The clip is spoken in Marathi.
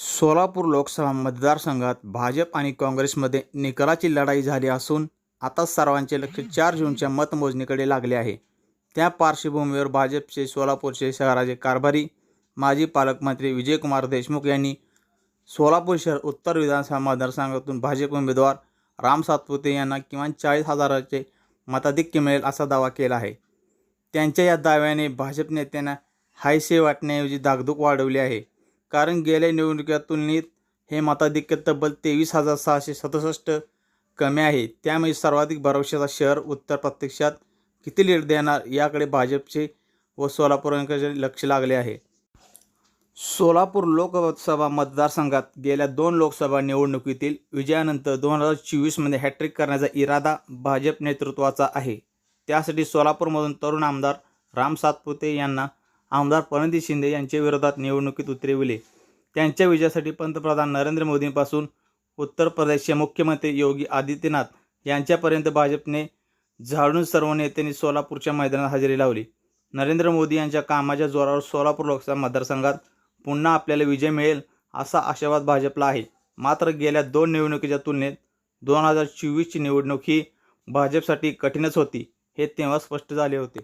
सोलापूर लोकसभा मतदारसंघात भाजप आणि काँग्रेसमध्ये निकराची लढाई झाली असून आता सर्वांचे लक्ष चार जूनच्या मतमोजणीकडे लागले आहे. त्या पार्श्वभूमीवर भाजपचे सोलापूरचे शहराचे कारभारी माजी पालकमंत्री विजयकुमार देशमुख यांनी सोलापूर शहर उत्तर विधानसभा मतदारसंघातून भाजप उमेदवार राम सातपुते यांना किमान चाळीस हजाराचे मताधिक्य मिळेल असा दावा केला आहे. त्यांच्या या दाव्याने भाजप नेत्यांना हायसे वाटण्याऐवजी दागदूक वाढवली आहे. कारण गेल्या निवडणुकीच्या तुलनेत हे मताधिक्य तब्बल तेवीस हजार सहाशे सदुसष्ट कमी आहे त्यामुळे सर्वाधिक भरवशाचा शहर उत्तर प्रत्यक्षात किती लीड देणार याकडे भाजपचे व सोलापूरकरांचे लक्ष लागले आहे. सोलापूर लोकसभा मतदारसंघात गेल्या दोन लोकसभा निवडणुकीतील विजयानंतर दोन हजार चोवीसमध्ये हॅट्रिक करण्याचा इरादा भाजप नेतृत्वाचा आहे. त्यासाठी सोलापूरमधून तरुण आमदार राम सातपुते यांना आमदार प्रणिती शिंदे यांच्या विरोधात निवडणुकीत उतरविले त्यांच्या विजयासाठी पंतप्रधान नरेंद्र मोदींपासून उत्तर प्रदेशचे मुख्यमंत्री योगी आदित्यनाथ यांच्यापर्यंत भाजपने झाडून सर्व नेत्यांनी सोलापूरच्या मैदानात हजेरी लावली. नरेंद्र मोदी यांच्या कामाच्या जोरावर सोलापूर लोकसभा मतदारसंघात पुन्हा आपल्याला विजय मिळेल असा आशावाद भाजपला आहे. मात्र गेल्या दोन निवडणुकीच्या तुलनेत दोन हजार चोवीसची निवडणूक ही भाजपसाठी कठीणच होती हे तेव्हा स्पष्ट झाले होते.